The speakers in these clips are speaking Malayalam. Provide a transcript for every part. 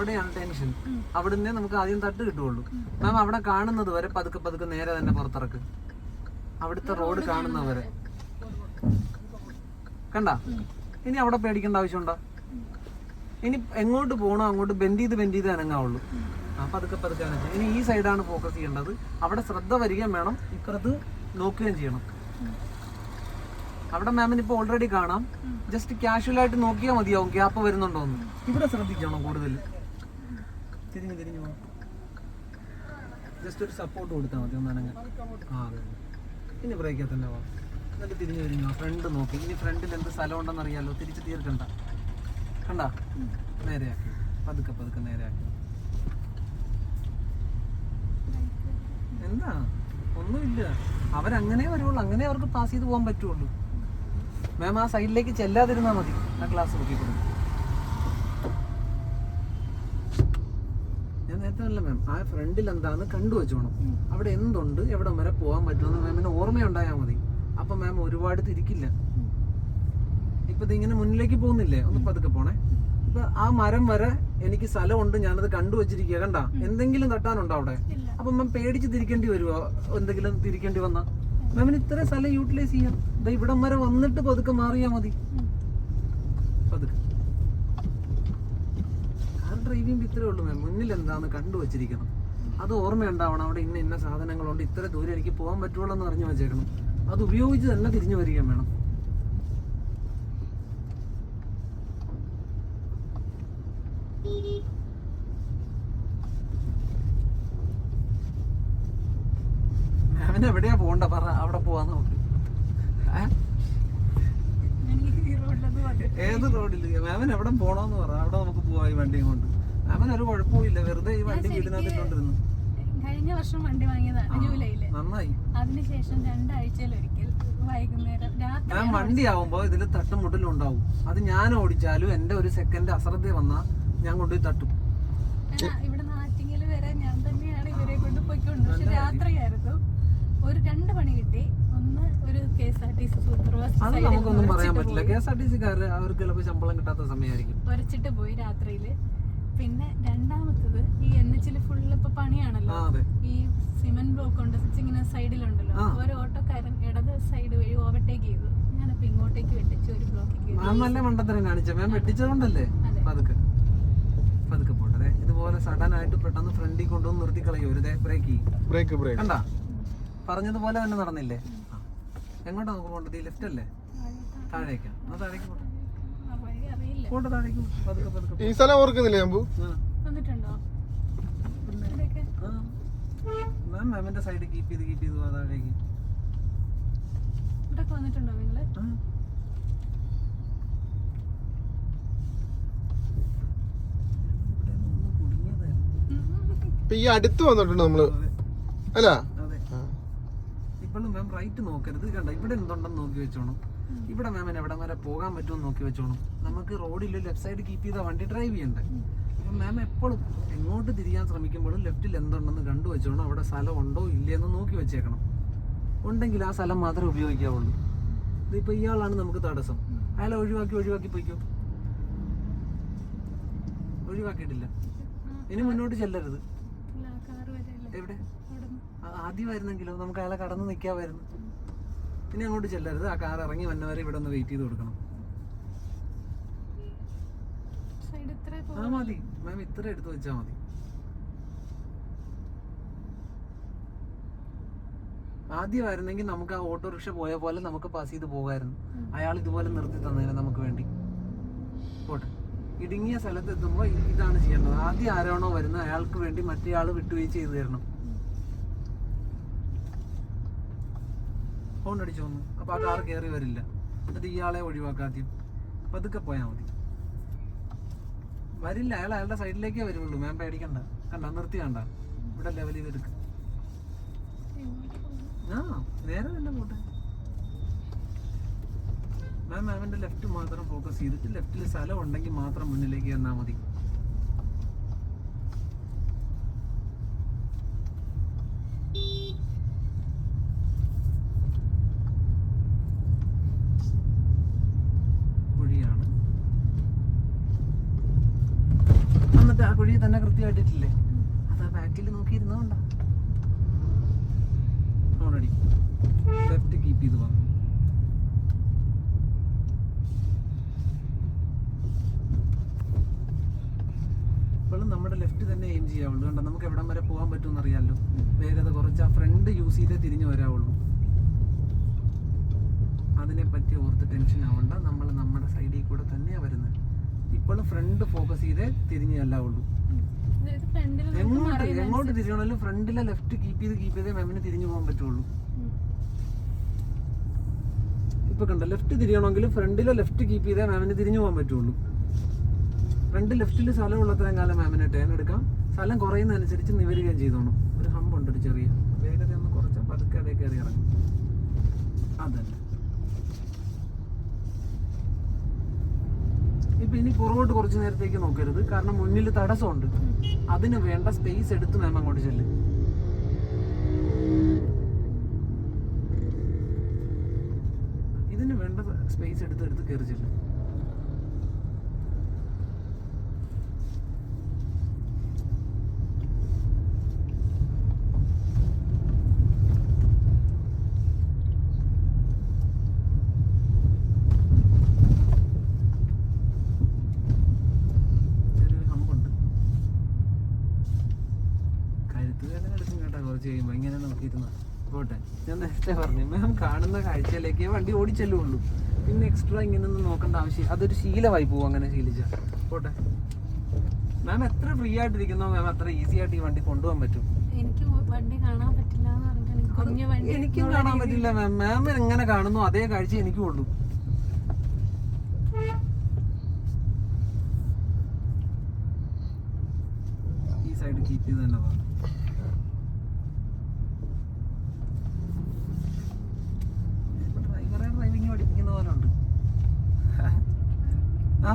അവിടെയാണ് ടെൻഷൻ അവിടുന്ന് നമുക്ക് ആദ്യം തട്ട് കിട്ടുള്ളൂ മാം അവിടെ കാണുന്നത് വരെ പതുക്കെ പതുക്കെ നേരെ തന്നെ പുറത്തിറക്ക്. അവിടുത്തെ റോഡ് കാണുന്നവരെ. കണ്ട? ഇനി അവിടെ പേടിക്കേണ്ട ആവശ്യമുണ്ടോ? ഇനി എങ്ങോട്ട് പോകണോ അങ്ങോട്ട് ബെൻഡ് ചെയ്ത് ബെൻഡ് ചെയ്ത് അനങ്ങാവുള്ളൂ. ആ പതുക്കെ പതുക്കെ അനങ്ങും. ഇനി ഈ സൈഡാണ് ഫോക്കസ് ചെയ്യേണ്ടത്. അവിടെ ശ്രദ്ധ വരികയും വേണം. ഇപ്പുറത്ത് നോക്കുകയും ചെയ്യണം. അവിടെ മാമിന് ഇപ്പൊ ഓൾറെഡി കാണാം. ജസ്റ്റ് കാഷ്വലായിട്ട് നോക്കിയാൽ മതിയാവും. ഗ്യാപ്പ് വരുന്നുണ്ടോ എന്ന് ഇവിടെ ശ്രദ്ധിക്കണം കൂടുതൽ. തിരിഞ്ഞു തിരിഞ്ഞു ജസ്റ്റ് ഒരു സപ്പോർട്ട് കൊടുത്താൽ മതി ഒന്നാണ് ആ അതെ. ഇനി ബ്രേക്കിൽ തന്നെ പോവാം എന്നിട്ട് തിരിഞ്ഞു തിരിഞ്ഞു ഫ്രണ്ട് നോക്കി. ഇനി ഫ്രണ്ടിൽ എന്ത് സ്ഥലം ഉണ്ടെന്ന് അറിയാലോ. തിരിച്ച് തീർക്കണ്ട. കണ്ട? നേരെയാക്കി. പതുക്കെ പതുക്കെ നേരെയാക്കി. എന്താ? ഒന്നുമില്ല. അവരങ്ങനെ വരുള്ളൂ. അങ്ങനെ അവർക്ക് പാസ് ചെയ്ത് പോകാൻ പറ്റുള്ളൂ. മാം ആ സൈഡിലേക്ക് ചെല്ലാതിരുന്നാൽ മതി. ആ ക്ലാസ് നോക്കിക്കൊടുക്കും അല്ല മാം ആ ഫ്രണ്ടിൽ എന്താന്ന് കണ്ടു വെച്ചോണം. അവിടെ എന്തുണ്ട്? എവിടെ വരെ പോകാൻ പറ്റുമെന്ന് മാമിന് ഓർമ്മയുണ്ടായാൽ മതി. അപ്പൊ മാം ഒരുപാട് തിരിക്കില്ല. ഇപ്പൊ ഇതിങ്ങനെ മുന്നിലേക്ക് പോകുന്നില്ലേ? ഒന്ന് പതുക്കെ പോണേ. ഇപ്പൊ ആ മരം വരെ എനിക്ക് സ്ഥലമുണ്ട് ഞാനത് കണ്ടു വെച്ചിരിക്കുക കണ്ട? എന്തെങ്കിലും തട്ടാനുണ്ടോ അവിടെ? അപ്പൊ മാം പേടിച്ച് തിരിക്കേണ്ടി വരുമോ എന്തെങ്കിലും തിരിക്കേണ്ടി വന്നാ? മാമിന് ഇത്ര സ്ഥലം യൂട്ടിലൈസ് ചെയ്യാം. ഇവിടം വരെ വന്നിട്ട് പതുക്കെ മാറിയാ മതി പതുക്കെ കാർ ഡ്രൈവ് ഇത്രേ ഉള്ളൂ മാം മുന്നിൽ എന്താന്ന് കണ്ടു വെച്ചിരിക്കണം. അത് ഓർമ്മയുണ്ടാവണം. അവിടെ ഇന്ന ഇന്ന സാധനങ്ങളുണ്ട്. ഇത്ര ദൂരം എനിക്ക് പോകാൻ പറ്റുള്ളൂ എന്ന് അറിഞ്ഞു വെച്ചേക്കണം. അത് ഉപയോഗിച്ച് തന്നെ തിരിഞ്ഞു വരികയും വേണം. മാമിന് എവിടെയാ പോണ്ട പറ അവിടെ പോവാന്ന് നോക്ക്. ഏത് റോഡിൽ മാമൻ എവിടെ പോണോന്ന് പറ. അവിടെ നമുക്ക് പോവാ ഈ വണ്ടിയും കൊണ്ട് ഒരു കുഴപ്പമില്ല വെറുതെ ഈ വണ്ടി വീടിനകത്തിട്ടോണ്ടിരുന്നു. കഴിഞ്ഞ വർഷം വണ്ടി വാങ്ങിയതാണ് ജൂലൈയിൽ. നന്നായി. അതിനുശേഷം രണ്ടാഴ്ചയിലൊരിക്കൽ വൈകുന്നേരം രാത്രി ഞാൻ വണ്ടി ആവുമ്പോ ഇതിൽ തട്ടുമുട്ടലും ഉണ്ടാവും അത് ഞാൻ ഓടിച്ചാലും എന്റെ ഒരു സെക്കൻഡ് അശ്രദ്ധ വന്നാ ഞാൻ കൊണ്ടുപോയി തട്ടും. ഇവിടെ നാറ്റിങ്ങൽ വരെ ഞാൻ തന്നെയാണ് ഇവരെ കൊണ്ട് പോയിക്കൊണ്ട് പക്ഷെ രാത്രിയായിരുന്നു. ഒരു രണ്ട് പണി കിട്ടി. ഒന്ന് ഒരു K S R T C supervisor അത് നമുക്കൊന്നും പറയാൻ പറ്റില്ല. കെ എസ് ആർ ടി സിക്കാര് അവർക്ക് ചിലപ്പോൾ ശമ്പളം കിട്ടാത്ത സമയമായിരിക്കും. ഒരച്ചിട്ട് പോയി രാത്രിയിൽ. പിന്നെ രണ്ടാമത്തത് ഈ എൻ എച്ചിൽ ഫുള്ള് ഇപ്പൊ പണിയാണല്ലോ. ഈ സിമന്റ് ബ്ലോക്ക് ഉണ്ട് ഇങ്ങനെ സൈഡിലുണ്ടല്ലോ. ഒരു ഓട്ടോക്കാരൻ ഇടത് സൈഡ് വഴി ഓവർടേക്ക് ചെയ്തു ഞാനപ്പോ ഇങ്ങോട്ടേക്ക് വെട്ടിച്ച് ഒരു ബ്ലോക്കിൽ കയറി മാം നല്ല മണ്ടത്തരം കാണിച്ച. മാം വെട്ടിച്ചതുകൊണ്ടല്ലേ. പതുക്കെ. പതുക്കെ പോട്ടെ. ഇതുപോലെ സഡൻ ആയിട്ട് പെട്ടെന്ന് ഫ്രണ്ടിൽ കൊണ്ടുവന്ന് നിർത്തി കളയും ഒരു ബ്രേക്ക് ബ്രേക്ക് ബ്രേക്ക് കണ്ട? പറഞ്ഞതുപോലെ തന്നെ നടന്നില്ലേ? എങ്ങോട്ടാണ് എങ്ങോട്ടാ നമുക്ക് പോകേണ്ടത് ഈ ലെഫ്റ്റ് അല്ലേ? താഴേക്കാ. എന്നാ താഴേക്ക് പോട്ടെ. താഴേക്ക് പതുക്കെ പതുക്കെ ഈ സ്ഥലം ഓർക്കുന്നില്ലേ അമ്പു. വന്നിട്ടുണ്ടോ? മാം മാമിന്റെ സൈഡ് കീപ്പ് ചെയ്ത് കീപ്പ് ചെയ്ത് പോവാ താഴേക്ക് ഇവിടെയൊക്കെ വന്നിട്ടുണ്ടോ നിങ്ങൾ? ആ. ഇവിടെ നിന്ന് കുടുങ്ങിയതായിരുന്നു. ഇപ്പൊ ഈ അടുത്ത് വന്നിട്ടുണ്ട് നമ്മൾ. അതെ. അല്ല? അതെ. ഇപ്പോഴും മാം റൈറ്റ് നോക്കരുത്. കണ്ട? ഇവിടെ എന്തുണ്ടെന്ന് നോക്കി വെച്ചോണം. ഇവിടെ മാമിന് എവിടെ വരെ പോകാൻ പറ്റുമെന്ന് നോക്കി വെച്ചോണം. നമുക്ക് റോഡിൽ ലെഫ്റ്റ് സൈഡ് കീപ്പ് ചെയ്ത വണ്ടി ഡ്രൈവ് ചെയ്യണ്ടേ? അപ്പം മാം എപ്പോഴും എങ്ങോട്ട് തിരിയാൻ ശ്രമിക്കുമ്പോഴും ലെഫ്റ്റിൽ എന്തുണ്ടെന്ന് കണ്ടു വെച്ചോണം. അവിടെ സ്ഥലം ഉണ്ടോ ഇല്ലയെന്ന് നോക്കി വെച്ചേക്കണം. ഉണ്ടെങ്കിൽ ആ സ്ഥലം മാത്രമേ ഉപയോഗിക്കാവുള്ളൂ. ഇതിപ്പോൾ ഇയാളാണ് നമുക്ക് തടസ്സം. അയാളെ ഒഴിവാക്കി ഒഴിവാക്കി പോയിക്കോ. ഒഴിവാക്കിയിട്ടില്ല. ഇനി മുന്നോട്ട് ചെല്ലരുത്. എവിടെ? ആദ്യമായിരുന്നെങ്കിലോ നമുക്ക് അയാളെ കടന്ന് നിൽക്കാമായിരുന്നു ഇനി അങ്ങോട്ട് ചെല്ലരുത്. ആ കാർ ഇറങ്ങി വന്നവരെ ഇവിടെ ഒന്ന് വെയിറ്റ് ചെയ്ത് കൊടുക്കണം. ആ മതി. മാം ഇത്ര എടുത്ത് വെച്ചാ മതി. ആദ്യം ആദ്യമായിരുന്നെങ്കിൽ നമുക്ക് ആ ഓട്ടോറിക്ഷ പോയ പോലെ നമുക്ക് പാസ് ചെയ്ത് പോകായിരുന്നു. അയാൾ ഇതുപോലെ നിർത്തി തന്നേനെ നമുക്ക് വേണ്ടി. പോട്ടെ. ഇടുങ്ങിയ സ്ഥലത്ത് എത്തുമ്പോൾ ഇതാണ് ചെയ്യേണ്ടത്. ആദ്യം ആരാണോ വരുന്നത് അയാൾക്ക് വേണ്ടി മറ്റേ ആൾ വിട്ടുവീഴ്ച ചെയ്തു തരണം. ഫോൺ അടിച്ചു വന്നു. അപ്പൊ ആ കാർ കയറി വരില്ല. എന്നിട്ട് ഇയാളെ ഒഴിവാക്കാദ്യം. പതുക്കെ പോയാൽ മതി. വരില്ല. അയാൾ അയാളുടെ സൈഡിലേക്കേ വരുള്ളൂ. മാം പേടിക്കണ്ട. കണ്ട? നിർത്തി കണ്ട? ഇവിടെ ലെവൽ ചെയ്തെടുക്ക് ആ നേരെ തന്നെ പോട്ടെ. മാം മാമിന്റെ ലെഫ്റ്റ് മാത്രം ഫോക്കസ് ചെയ്തിട്ട് ലെഫ്റ്റിൽ സ്ഥലം ഉണ്ടെങ്കിൽ മാത്രം മുന്നിലേക്ക് തന്നാൽ മതി. എന്നിട്ട് ആ കുഴി തന്നെ കൃത്യമായിട്ടിട്ടില്ലേ? അത് ആ ബാക്കിൽ നോക്കിയിരുന്നോണ്ടാ. ഫോണടി ലെഫ്റ്റ് കീപ്പ് ചെയ്ത് പോകാം ഇപ്പോഴും നമ്മുടെ ലെഫ്റ്റ് തന്നെ എയിം ചെയ്യാവുള്ളൂ. കണ്ടോ നമുക്ക് എവിടം വരെ പോകാൻ പറ്റുമെന്ന് അറിയാമല്ലോ വേഗത കുറച്ച് ആ ഫ്രണ്ട് യൂസ് ചെയ്തേ തിരിഞ്ഞു വരാവുള്ളൂ. അതിനെ പറ്റി ഓർത്ത് ടെൻഷൻ ആവണ്ട. നമ്മൾ നമ്മുടെ സൈഡിൽ കൂടെ തന്നെയാണ് വരുന്നത്. ഇപ്പോഴും ഫ്രണ്ട് ഫോക്കസ് ചെയ്ത് തിരിഞ്ഞു ഫ്രണ്ടിൽ എങ്ങോട്ട് എങ്ങോട്ട് തിരിയണമല്ലോ ഫ്രണ്ടിലെ ലെഫ്റ്റ് കീപ്പ് ചെയ്ത് കീപ്പ് ചെയ്തേ മാമിന് തിരിഞ്ഞു പോകാൻ പറ്റുള്ളൂ. ഇപ്പൊ കണ്ട ലെഫ്റ്റ് തിരിയണമെങ്കിൽ ഫ്രണ്ടിലെ ലെഫ്റ്റ് കീപ്പ് ചെയ്തേ മാമിന് തിരിഞ്ഞു പോകാൻ പറ്റുള്ളൂ. ഫ്രണ്ട് ലെഫ്റ്റിൽ സ്ഥലം ഉള്ളത്രയും കാലം മാമിന് ടേൺ എടുക്കാം. സ്ഥലം കുറയുന്നതനുസരിച്ച് നിവരുകയും ചെയ്തോണം. ഒരു ഹമ്പുണ്ട് ഒരു ചെറിയ. വേഗത ഒന്ന് കുറച്ച് പതുക്കെ അതേ കയറി ഇറങ്ങും. അതന്നെ. ഇനി പുറകോട്ട് കുറച്ച് നേരത്തേക്ക് നോക്കരുത്. കാരണം മുന്നിൽ തടസ്സമുണ്ട്. അതിന് വേണ്ട സ്പേസ് എടുത്ത് മാം അങ്ങോട്ട് ചെല്ലും. ഇതിന് വേണ്ട സ്പേസ് എടുത്ത് എടുത്ത് കയറി ചെല്ലും ചെറിയൊരു ഹമ്പുണ്ട് കഴുത്ത് വേദന എടുക്കും കേട്ടോ കുറച്ച് കഴിയുമ്പോൾ ഇങ്ങനെ നോക്കിയിരുന്ന പോട്ടെ ഞാൻ നേരത്തെ പറഞ്ഞു മാം കാണുന്ന കാഴ്ചയിലേക്ക് വണ്ടി ഓടിച്ചെല്ലുള്ളൂ. പിന്നെ എക്സ്ട്രാ ഇങ്ങനെ ഇങ്ങനെയൊന്നും നോക്കേണ്ട ആവശ്യം അതൊരു ശീലമായി പോകും അങ്ങനെ ശീലിച്ച. പോട്ടെ. മാം എത്ര ഫ്രീ ആയിട്ടിരിക്കുന്നോ മാം അത്ര ഈസി ആയിട്ട് ഈ വണ്ടി കൊണ്ടുപോകാൻ പറ്റും? എനിക്ക് വണ്ടി കാണാൻ പറ്റില്ല എനിക്ക് കാണാൻ പറ്റില്ല മാം മാം എങ്ങനെ കാണുന്നു അതേ കാഴ്ച എനിക്കും ഉള്ളൂ. ഈ സൈഡ് കീപ്പ് ചെയ്ത് തന്നെ പോകാം ഡ്രൈവറെ ഡ്രൈവിംഗ് പഠിപ്പിക്കുന്ന പോലെ ഉണ്ട് ആ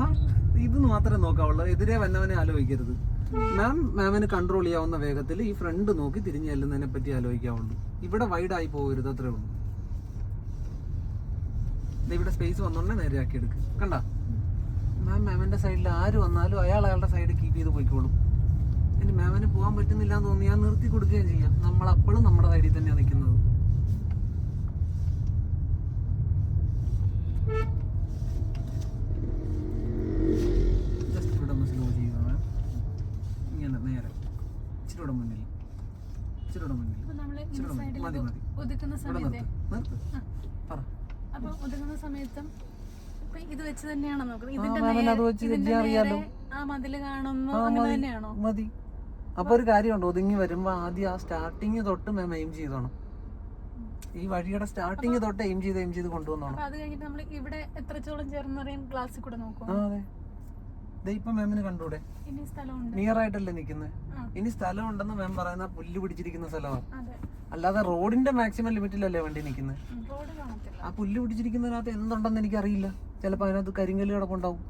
ഇത് മാത്രമേ നോക്കാവുള്ളൂ. എതിരെ വന്നവനെ ആലോചിക്കരുത്. മാം മാമിന് കൺട്രോൾ ചെയ്യാവുന്ന വേഗത്തിൽ ഈ ഫ്രണ്ട് നോക്കി തിരിഞ്ഞു ചെല്ലുന്നതിനെ പറ്റി ആലോചിക്കാവുള്ളൂ. ഇവിടെ വൈഡായി പോകരുത് അത്രേ ഉള്ളൂ. ഇവിടെ സ്പേസ് വന്നോണ്ടേ നേരെ ആക്കി എടുക്ക്. കണ്ട? മാം മാമിന്റെ സൈഡിൽ ആര് വന്നാലും അയാൾ അയാളുടെ സൈഡ് കീപ്പ് ചെയ്ത് പോയിക്കോളും. ഇനി മാമിന് പോകാൻ പറ്റുന്നില്ല എന്ന് തോന്നിയാൽ നിർത്തി കൊടുക്കുകയും ചെയ്യാം. നമ്മൾ അപ്പോഴും നമ്മുടെ സൈഡിൽ തന്നെയാണ് നിൽക്കുന്നത് ജസ്റ്റ് ഇവിടെ ഒന്ന് സ്ലോ ചെയ്യുക മാം ഇങ്ങനെ നേരെ ഇച്ചിരി കൂടെ മുന്നിൽ ഇച്ചിരി കൂടെ മുന്നിൽ മതി മതി. ഒതുക്കുന്ന സമയത്ത്. നിർത്ത്. നിർത്ത് പറ. അപ്പൊ ഒതുങ്ങുന്ന സമയത്തും ഇത് വെച്ച് തന്നെയാണോ നോക്കുന്നത്? ആ, മതിൽ കാണുന്നു മതി. അപ്പൊ ഒരു കാര്യമുണ്ട് ഒതുങ്ങി വരുമ്പോ ആദ്യം ആ സ്റ്റാർട്ടിങ് തൊട്ട് മാം എയിം ചെയ്തോണം. ഈ വഴിയുടെ സ്റ്റാർട്ടിങ് തൊട്ട് എയിം ചെയ്ത് എയിം ചെയ്ത് കൊണ്ടുവന്നോണം. അത് കഴിഞ്ഞിട്ട് നമ്മൾ ഇവിടെ എത്രത്തോളം ചേർന്ന് ക്ലാസ്സിൽ കൂടെ നോക്കും അതെ. ഇപ്പൊ മാമിന് കണ്ടൂടെ? നിയർ ആയിട്ടല്ലേ നിക്കുന്നത് ഇനി സ്ഥലം ഉണ്ടെന്ന് മാം പറയുന്ന പുല്ല് പിടിച്ചിരിക്കുന്ന സ്ഥലമാണ് അല്ലാതെ റോഡിന്റെ മാക്സിമം ലിമിറ്റിലല്ലേ വണ്ടി കാണത്തില്ല. ആ പുല്ല് പിടിച്ചിരിക്കുന്നതിനകത്ത് എന്തുണ്ടെന്ന് എനിക്ക് അറിയില്ല ചിലപ്പോൾ അതിനകത്ത് കരിങ്കല്ല് കിടപ്പുണ്ടാവും.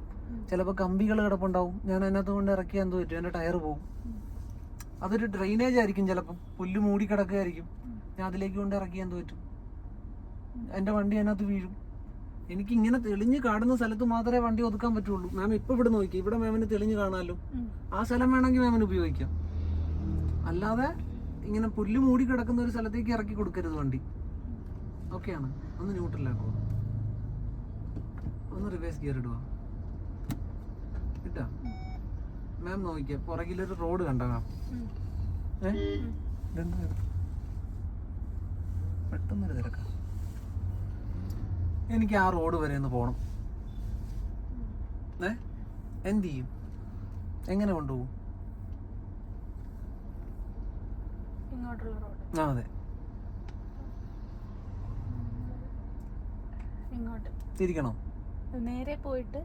ചിലപ്പോൾ കമ്പികൾ കിടപ്പുണ്ടാവും. ഞാൻ അതിനകത്ത് കൊണ്ട് ഇറക്കിയാൽ എന്തോ പറ്റും? എന്റെ ടയർ പോകും അതൊരു ഡ്രെയിനേജ് ആയിരിക്കും ചിലപ്പം. പുല്ല് മൂടി കിടക്കുകയായിരിക്കും. ഞാൻ അതിലേക്ക് കൊണ്ട് ഇറക്കിയാൽ എന്തോ പറ്റും? എന്റെ വണ്ടി അതിനകത്ത് വീഴും. എനിക്ക് ഇങ്ങനെ തെളിഞ്ഞു കാണുന്ന സ്ഥലത്ത് മാത്രമേ വണ്ടി ഒതുക്കാൻ പറ്റുള്ളൂ. മാം ഇപ്പൊ ഇവിടെ നോക്കി. ഇവിടെ മാമിന് തെളിഞ്ഞു കാണാലോ? ആ സ്ഥലം വേണമെങ്കിൽ മാമിന് ഉപയോഗിക്കാം. അല്ലാതെ ഇങ്ങനെ പുല്ല് മൂടി കിടക്കുന്ന ഒരു സ്ഥലത്തേക്ക് ഇറക്കി കൊടുക്കരുത് വണ്ടി. ഓക്കെയാണ് ഒന്ന് ന്യൂട്രലാക്കുക ഒന്ന് റിവേഴ്സ് ഗിയർ ഇടുക കിട്ടാ മാം നോക്കിയ പുറകിലൊരു റോഡ് കണ്ട മാം? പെട്ടെന്നൊരു തിരക്ക. എനിക്ക് ആ റോഡ് വരെ ഒന്ന് പോകണം ഏ എന്ത് ചെയ്യും? എങ്ങനെ കൊണ്ടുപോകും? ആ അതെ. തിരിക്കണോ? നേരെ പോയിട്ട്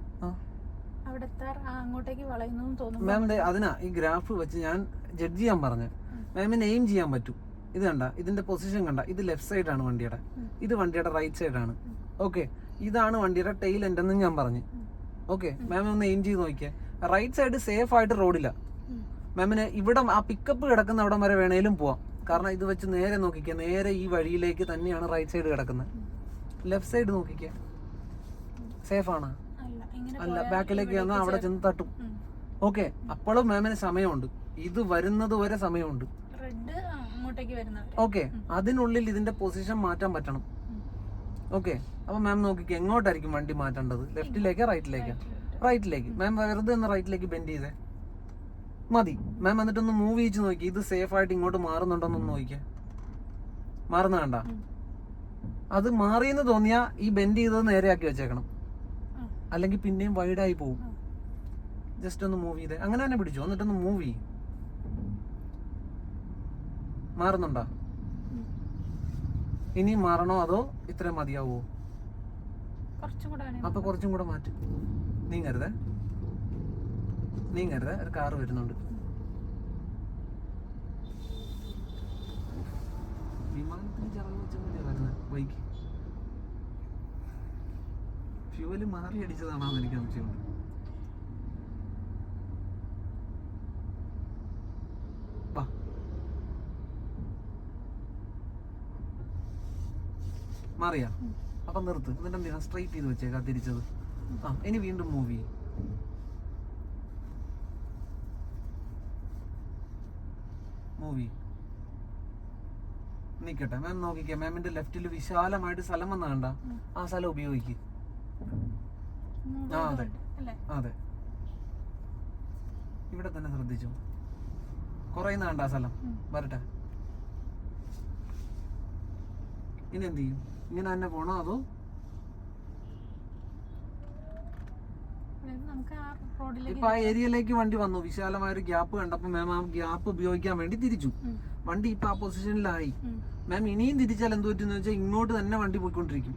അവിടെ അങ്ങോട്ടേക്ക് വളയുന്നു തോന്നുന്നു. മാം അതിനാ ഈ ഗ്രാഫ് വെച്ച് ഞാൻ ജഡ്ജ് ചെയ്യാൻ പറഞ്ഞു. മാമിന് എയിം ചെയ്യാൻ പറ്റൂ. ഇത് കണ്ട ഇതിന്റെ പൊസിഷൻ കണ്ട. ഇത് ലെഫ്റ്റ് സൈഡാണ് വണ്ടിയുടെ. ഇത് വണ്ടിയുടെ റൈറ്റ് സൈഡാണ് ഓക്കെ ഇതാണ് വണ്ടിയുടെ ടെയിൽ എന്ന് ഞാൻ പറഞ്ഞു. ഓക്കെ മാം ഒന്ന് എയിം ചെയ്ത് നോക്കിയേ. റൈറ്റ് സൈഡ് സേഫ് ആയിട്ട് റോഡില്ല. മാമിന് ഇവിടെ ആ പിക്കപ്പ് കിടക്കുന്ന അവിടം വരെ വേണേലും പോവാം. കാരണം ഇത് വെച്ച് നേരെ നോക്കിക്കുക നേരെ ഈ വഴിയിലേക്ക് തന്നെയാണ് റൈറ്റ് സൈഡ് കിടക്കുന്നത്. ലെഫ്റ്റ് സൈഡ് നോക്കിക്ക. സേഫ് ആണ്? അല്ല ബാക്കിലേക്ക് വന്നാൽ അവിടെ ചെന്ന് തട്ടും. ഓക്കെ അപ്പോഴും മാമിന് സമയമുണ്ട്. ഇത് വരുന്നത് വരെ സമയമുണ്ട്. ഓക്കെ അതിനുള്ളിൽ ഇതിന്റെ പൊസിഷൻ മാറ്റാൻ പറ്റണം. ഓക്കെ അപ്പൊ മാം നോക്കിക്കേ എങ്ങോട്ടായിരിക്കും വണ്ടി മാറ്റേണ്ടത്? ലെഫ്റ്റിലേക്ക് റൈറ്റിലേക്ക് റൈറ്റിലേക്ക് മാം വെറുതെ ഒന്ന് റൈറ്റിലേക്ക് ബെൻഡ് ചെയ്തേ. മതി. മാം എന്നിട്ടൊന്ന് മൂവ് ചെയ്ച്ച് നോക്കി. ഇത് സേഫ് ആയിട്ട് ഇങ്ങോട്ട് മാറുന്നുണ്ടോന്നൊന്ന് നോക്കിക്കേ. മാറുന്ന കണ്ട അത് മാറിയെന്ന് തോന്നിയാ ഈ ബെൻഡ് ചെയ്തത് നേരെയാക്കി വെച്ചേക്കണം. അല്ലെങ്കിൽ പിന്നെയും വൈഡായി പോവും. ജസ്റ്റ് ഒന്ന് മൂവ് ചെയ്തേ. അങ്ങനെ തന്നെ പിടിച്ചു. എന്നിട്ടൊന്ന് മൂവ് ചെയ്യും. മാറുന്നുണ്ടോ? ഇനി മാറണോ അതോ ഇത്രയും മതിയാവോ? അപ്പൊ കുറച്ചും കൂടെ മാറ്റി. നീങ്ങരുത്. നീങ്ങരുത്. ഒരു കാറ് വരുന്നുണ്ട്. വിമാനത്തിന് ചിറക് വെച്ചല്ലേ വരുന്നത്? ബൈക്ക്. ഫ്യൂവൽ മാറി അടിച്ചതാണോ എന്ന് എനിക്ക് സംശയമുണ്ട് വാ. മാറിയാ. അപ്പൊ നിർത്ത്. എന്നിട്ട് എന്തിനാ? സ്ട്രൈറ്റ് ചെയ്ത് വെച്ചേക്കാ തിരിച്ചത് ആ ഇനി വീണ്ടും മൂവ് ചെയ്യും മൂവി നിക്കട്ടെ. മാം നോക്കിക്കേ. മാമിന്റെ ലെഫ്റ്റിൽ വിശാലമായിട്ട് സ്ഥലം വന്ന കണ്ട? ആ സ്ഥലം ഉപയോഗിക്ക്. ആ, അതെ. അതെ. ഇവിടെ തന്നെ ശ്രദ്ധിച്ചു? കുറയുന്ന കണ്ട ആ സ്ഥലം? വരട്ടെ. ഇനി എന്ത് ചെയ്യും? ഇങ്ങനെ തന്നെ പോണോ അതോ? ഇപ്പൊ ആ ഏരിയയിലേക്ക് വണ്ടി വന്നു. വിശാലമായ ഒരു ഗ്യാപ്പ് കണ്ടപ്പോ മാം ആ ഗ്യാപ്പ് ഉപയോഗിക്കാൻ വേണ്ടി തിരിച്ചു. വണ്ടി ഇപ്പൊ ആ പൊസിഷനിലായി. മാം ഇനിയും തിരിച്ചാൽ എന്ത് പറ്റുന്ന വെച്ചാൽ ഇങ്ങോട്ട് തന്നെ വണ്ടി പോയിക്കൊണ്ടിരിക്കും.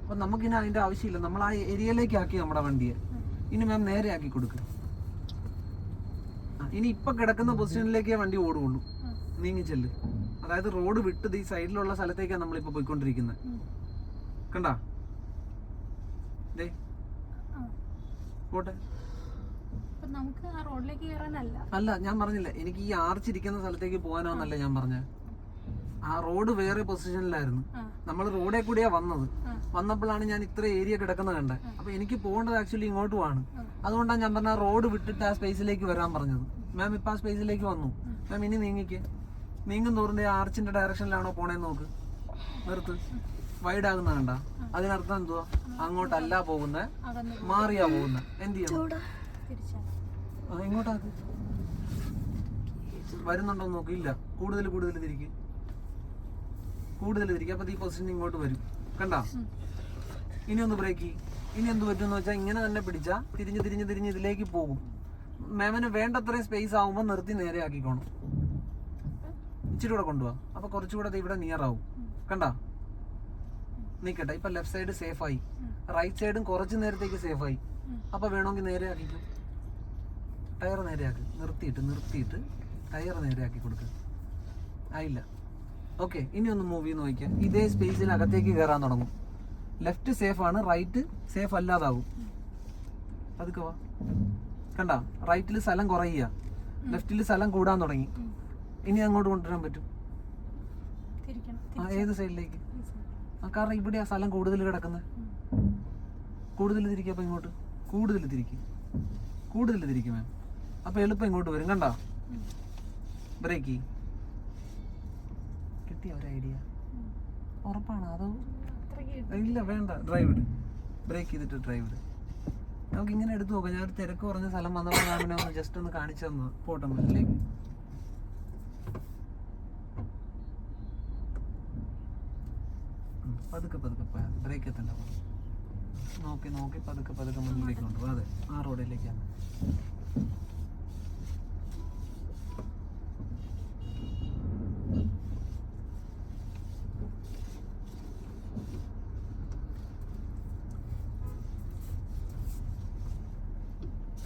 അപ്പൊ നമുക്കിനി അതിന്റെ ആവശ്യമില്ല. നമ്മൾ ആ ഏരിയയിലേക്ക് ആക്കി നമ്മുടെ വണ്ടിയെ. ഇനി മാം നേരെ ആക്കി കൊടുക്കുക ഇനി ഇപ്പൊ കിടക്കുന്ന പൊസിഷനിലേക്കേ വണ്ടി ഓടുകയുള്ളൂ ഉം. അതായത് റോഡ് വിട്ട് ഈ സൈഡിലുള്ള സ്ഥലത്തേക്കാണ് നമ്മളിപ്പോ പോയിക്കൊണ്ടിരിക്കുന്നത്. കണ്ട. പോട്ടെ. അല്ല ഞാൻ പറഞ്ഞില്ല എനിക്ക് ഈ ആർച്ചിരിക്കുന്ന സ്ഥലത്തേക്ക് പോകാനാന്നല്ല ഞാൻ പറഞ്ഞ. ആ. റോഡ് വേറെ പൊസിഷനിലായിരുന്നു. നമ്മൾ റോഡേ കൂടിയാ വന്നത്. വന്നപ്പോഴാണ് ഞാൻ ഇത്ര ഏരിയ കിടക്കുന്നത് കണ്ടത്. അപ്പൊ എനിക്ക് പോകേണ്ടത് ആക്ച്വലി ഇങ്ങോട്ടുമാണ് ആണ്. അതുകൊണ്ടാണ് ഞാൻ പറഞ്ഞ റോഡ് വിട്ടിട്ട് ആ സ്പേസിലേക്ക് വരാൻ പറഞ്ഞത്. മാം ഇപ്പൊ ആ സ്പേസിലേക്ക് വന്നു. മാം ഇനി നീങ്ങിക്ക്. നീങ്ങും തോറും ആർച്ചിന്റെ ഡയറക്ഷനിലാണോ പോണേന്ന് നോക്ക്. നിർത്ത്. വൈഡ് ആകുന്ന കണ്ട. അതിനർത്ഥം എന്തുവാ? അങ്ങോട്ടല്ല പോകുന്നത് മാറിയാ പോകുന്നത് എന്ത് ചെയ്യണം? ഇങ്ങോട്ടാക്ക്. വരുന്നുണ്ടോ നോക്ക്. ഇല്ല. കൂടുതൽ കൂടുതൽ തിരിക്ക്. കൂടുതൽ തിരിക്ക്. അപ്പൊ ഈ പൊസിഷൻ ഇങ്ങോട്ട് വരും. കണ്ട? ഇനി ഒന്ന് ബ്രേക്ക് ഇനി എന്ത് പറ്റുമെന്ന് വെച്ചാൽ ഇങ്ങനെ തന്നെ പിടിച്ചാ തിരിഞ്ഞ് തിരിഞ്ഞ് തിരിഞ്ഞ് ഇതിലേക്ക് പോകും. മാമിന് വേണ്ടത്രയും സ്പേസ് ആവുമ്പോൾ നിർത്തി നേരെ ആക്കിക്കോണം. ഇച്ചിരി കൂടെ കൊണ്ടുപോവാ അപ്പൊ കുറച്ചുകൂടെ ഇവിടെ നിയർ ആവും. കണ്ട? നിക്കട്ടെ. ഇപ്പൊ ലെഫ്റ്റ് സൈഡ് സേഫ് ആയി. റൈറ്റ് സൈഡും കുറച്ച് നേരത്തേക്ക് സേഫ് ആയി. ഉം. അപ്പൊ വേണമെങ്കിൽ നേരെ ആക്കിക്കും. ടയർ നേരെയാക്ക് നിർത്തിയിട്ട് നിർത്തിയിട്ട് ടയർ നേരെയാക്കി കൊടുക്കുക ആയില്ല. ഓക്കെ ഇനി ഒന്ന് മൂവ് ചെയ്ത് നോക്കിയാൽ ഇതേ സ്പേസിൽ അകത്തേക്ക് കയറാൻ തുടങ്ങും. ലെഫ്റ്റ് സേഫ് ആണ് റൈറ്റ് സേഫ് അല്ലാതാവും. അതൊക്കെ വാ. കണ്ട? റൈറ്റിൽ സ്ഥലം കുറയുക. ലെഫ്റ്റിൽ സ്ഥലം കൂടാൻ തുടങ്ങി. ഇനി അങ്ങോട്ട് കൊണ്ടുവരാൻ പറ്റും. ആ ഏത് സൈഡിലേക്ക്? ആ കാരണം ഇവിടെ ആ സ്ഥലം കൂടുതൽ കിടക്കുന്നത് കൂടുതൽ തിരിക്കുക അപ്പൊ ഇങ്ങോട്ട്. കൂടുതൽ തിരിക്കും. കൂടുതൽ തിരിക്കും മാം അപ്പൊ എളുപ്പം ഇങ്ങോട്ട് വരും കണ്ട. ബ്രേക്ക് കിട്ടിയ ഒരു ഐഡിയ ഉറപ്പാണ് അതോ ഇല്ല വേണ്ട ഡ്രൈവ് ഇട്. ബ്രേക്ക് ചെയ്തിട്ട് ഡ്രൈവ് ഇട്. നമുക്ക് ഇങ്ങനെ എടുത്തു നോക്കാം. ഞാൻ ഒരു തിരക്ക് കുറഞ്ഞ സ്ഥലം വന്നപ്പോൾ ഞാൻ ഒന്ന് ജസ്റ്റ് ഒന്ന് കാണിച്ചു തന്നു പോട്ടെ മുന്നിലേക്ക് പതുക്കെ പതുക്കെ പോയാൽ ബ്രേക്ക് എത്തണ്ട. നോക്കി നോക്കി പതുക്കെ പതുക്കെ മുന്നിലേക്ക് കൊണ്ടുപോകും അതെ ആ റോഡിലേക്കാണ്.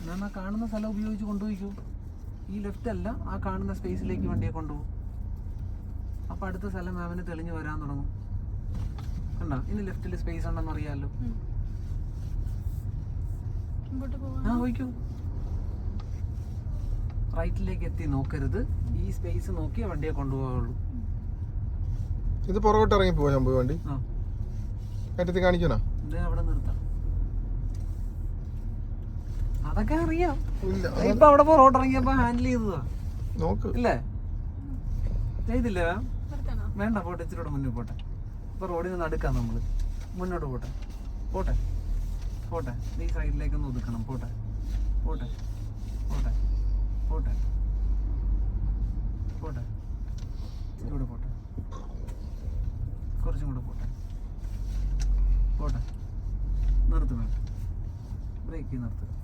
ഞാൻ ആ കാണുന്ന സ്ഥലം ഉപയോഗിച്ച് കൊണ്ടുപോയിക്കൂ. ഈ ലെഫ്റ്റ് അല്ല ആ കാണുന്ന സ്പേസിലേക്ക് വണ്ടിയെ കൊണ്ടുപോകും അപ്പൊ അടുത്ത സ്ഥലം മാമിന് തെളിഞ്ഞു വരാൻ തുടങ്ങും. കണ്ട? ഇനി ലെഫ്റ്റിൽ സ്പേസ് ഉണ്ടെന്ന് അറിയാമല്ലോ ആ പോയിക്കൂ റൈറ്റിലേക്ക് എത്തി നോക്കരുത്. ഈ സ്പേസ് നോക്കി വണ്ടിയെ കൊണ്ടുപോകുള്ളൂ ഇത് പുറകോട്ട് ഇറങ്ങി പോവാ ഞാൻ വണ്ടി? കയറ്റത്തിൽ കാണിക്കണോ അവിടെ നിർത്താം. അതൊക്കെ അറിയാം. ഇപ്പൊ അവിടെ പുറകോട്ട് ഇറങ്ങിയപ്പോ ഹാൻഡിൽ ചെയ്തതാ. നോക്ക്. ഇല്ലേ? ചെയ്തില്ലേ? വേണ്ട പോട്ടെ ഇച്ചിരി മുന്നേ പോട്ടെ. ഇപ്പൊ റോഡിൽ നിന്ന് അടുക്കാം നമ്മൾ. മുന്നോട്ട് പോട്ടെ. പോട്ടെ. പോട്ടെ. ഈ സൈഡിലേക്ക് ഒന്ന് ഒതുക്കണം. പോട്ടെ. പോട്ടെ. പോട്ടെ. പോട്ടെ. പോട്ടെ. ഇവിടെ പോട്ടെ. കുറച്ചും കൂടെ പോട്ടെ. പോട്ടെ. നിർത്തുക ബ്രേക്ക് നിർത്ത്.